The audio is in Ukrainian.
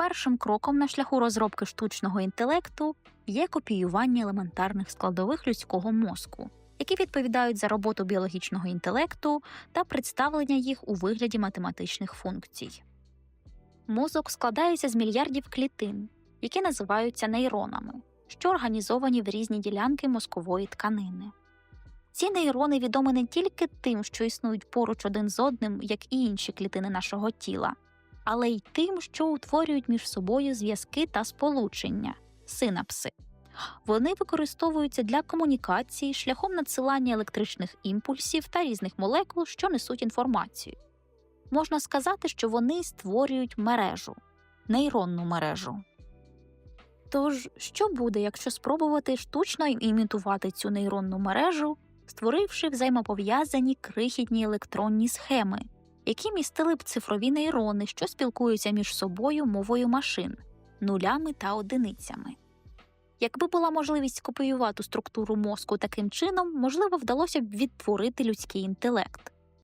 Першим кроком на шляху розробки штучного інтелекту є копіювання елементарних складових людського мозку, які відповідають за роботу біологічного інтелекту та представлення їх у вигляді математичних функцій. Мозок складається з мільярдів клітин, які називаються нейронами, що організовані в різні ділянки мозкової тканини. Ці нейрони відомі не тільки тим, що існують поруч один з одним, як і інші клітини нашого тіла, але й тим, що утворюють між собою зв'язки та сполучення синапси. Вони використовуються для комунікації шляхом надсилання електричних імпульсів та різних молекул, що несуть інформацію. Можна сказати, що вони створюють мережу, нейронну мережу. Тож, що буде, якщо спробувати штучно імітувати цю нейронну мережу, створивши взаємопов'язані крихітні електронні схеми, які містили б цифрові нейрони, що спілкуються між собою мовою машин, нулями та одиницями. Якби була можливість скопіювати структуру мозку таким чином, можливо, вдалося б відтворити людський інтелект.